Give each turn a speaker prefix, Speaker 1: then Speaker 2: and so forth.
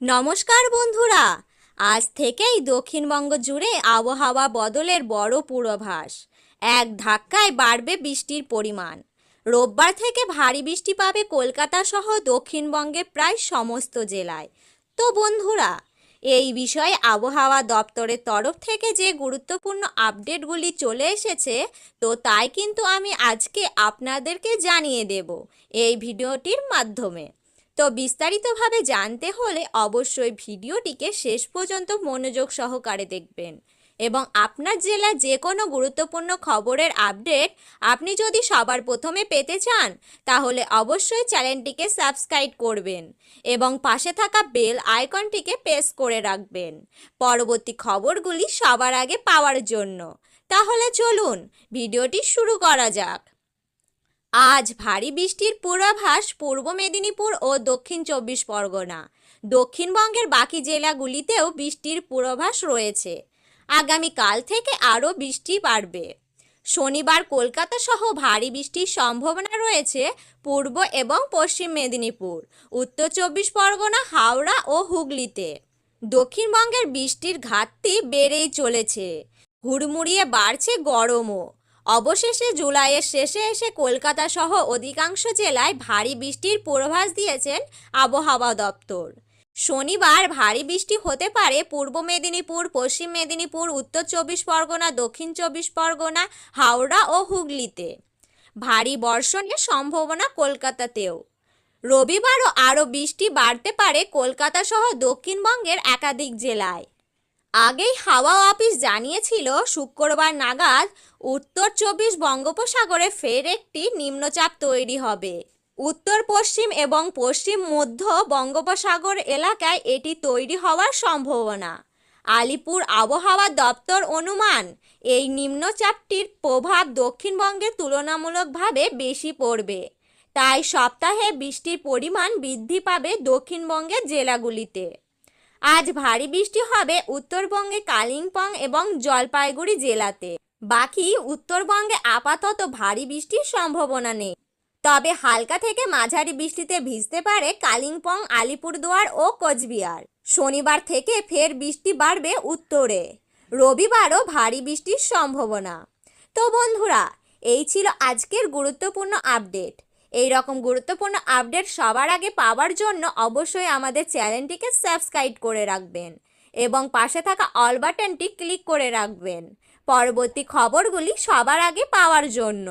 Speaker 1: নমস্কার বন্ধুরা। আজ থেকেই দক্ষিণবঙ্গ জুড়ে আবহাওয়া বদলের বড় পূর্বাভাস। এক ধাক্কায় বাড়বে বৃষ্টির পরিমাণ। রোববার থেকে ভারী বৃষ্টি পাবে কলকাতা সহ দক্ষিণবঙ্গের প্রায় সমস্ত জেলায়। তো বন্ধুরা, এই বিষয়ে আবহাওয়া দপ্তরের তরফ থেকে যে গুরুত্বপূর্ণ আপডেটগুলি চলে এসেছে, তো তাই কিন্তু আমি আজকে আপনাদেরকে জানিয়ে দেব এই ভিডিওটির মাধ্যমে। তো বিস্তারিতভাবে জানতে হলে অবশ্যই ভিডিওটিকে শেষ পর্যন্ত মনোযোগ সহকারে দেখবেন। এবং আপনার জেলার যে কোনো গুরুত্বপূর্ণ খবরের আপডেট আপনি যদি সবার প্রথমে পেতে চান, তাহলে অবশ্যই চ্যানেলটিকে সাবস্ক্রাইব করবেন এবং পাশে থাকা বেল আইকনটিকে প্রেস করে রাখবেন। পরবর্তী খবরগুলি সবার আগে পাওয়ার জন্য। তাহলে চলুন, ভিডিওটি শুরু করা যাক। আজ ভারী বৃষ্টির পূর্বাভাস পূর্ব মেদিনীপুর ও দক্ষিণ চব্বিশ পরগনা। দক্ষিণবঙ্গের বাকি জেলাগুলিতেও বৃষ্টির পূর্বাভাস রয়েছে। আগামীকাল থেকে আরও বৃষ্টি বাড়বে। শনিবার কলকাতা সহ ভারী বৃষ্টির সম্ভাবনা রয়েছে পূর্ব এবং পশ্চিম মেদিনীপুর, উত্তর চব্বিশ পরগনা, হাওড়া ও হুগলিতে। দক্ষিণবঙ্গের বৃষ্টির ঘাটতি বেড়েই চলেছে। হুড়মুড়িয়ে বাড়ছে গরমও। অবশেষে জুলাইয়ের শেষে এসে কলকাতা সহ অধিকাংশ জেলায় ভারী বৃষ্টির পূর্বাভাস দিয়েছেন আবহাওয়া দপ্তর। শনিবার ভারী বৃষ্টি হতে পারে পূর্ব মেদিনীপুর, পশ্চিম মেদিনীপুর, উত্তর চব্বিশ পরগনা, দক্ষিণ চব্বিশ পরগনা, হাওড়া ও হুগলিতে। ভারী বর্ষণের সম্ভাবনা কলকাতাতেও। রবিবারও আরও বৃষ্টি বাড়তে পারে কলকাতা সহ দক্ষিণবঙ্গের একাধিক জেলায়। আগেই হাওয়া অফিস জানিয়েছিল শুক্রবার নাগাদ উত্তর চব্বিশ বঙ্গোপসাগরে ফের একটি নিম্নচাপ তৈরি হবে। উত্তর, পশ্চিম এবং পশ্চিম মধ্য বঙ্গোপসাগর এলাকায় এটি তৈরি হওয়ার সম্ভাবনা। আলিপুর আবহাওয়া দপ্তর অনুমান, এই নিম্নচাপটির প্রভাব দক্ষিণবঙ্গে তুলনামূলকভাবে বেশি পড়বে। তাই সপ্তাহে বৃষ্টির পরিমাণ বৃদ্ধি পাবে দক্ষিণবঙ্গের জেলাগুলিতে। আজ ভারী বৃষ্টি হবে উত্তরবঙ্গে কালিম্পং এবং জলপাইগুড়ি জেলাতে। বাকি উত্তরবঙ্গে আপাতত ভারী বৃষ্টির সম্ভাবনা নেই। তবে হালকা থেকে মাঝারি বৃষ্টিতে ভিজতে পারে কালিম্পং, আলিপুরদুয়ার ও কোচবিহার। শনিবার থেকে ফের বৃষ্টি বাড়বে উত্তরে। রবিবারও ভারী বৃষ্টির সম্ভাবনা। তো বন্ধুরা, এই ছিল আজকের গুরুত্বপূর্ণ আপডেট। এই রকম গুরুত্বপূর্ণ আপডেট সবার আগে পাওয়ার জন্য অবশ্যই আমাদের চ্যানেলটিকে সাবস্ক্রাইব করে রাখবেন এবং পাশে থাকা অল বাটনটি ক্লিক করে রাখবেন। পরবর্তী খবরগুলি সবার আগে পাওয়ার জন্য।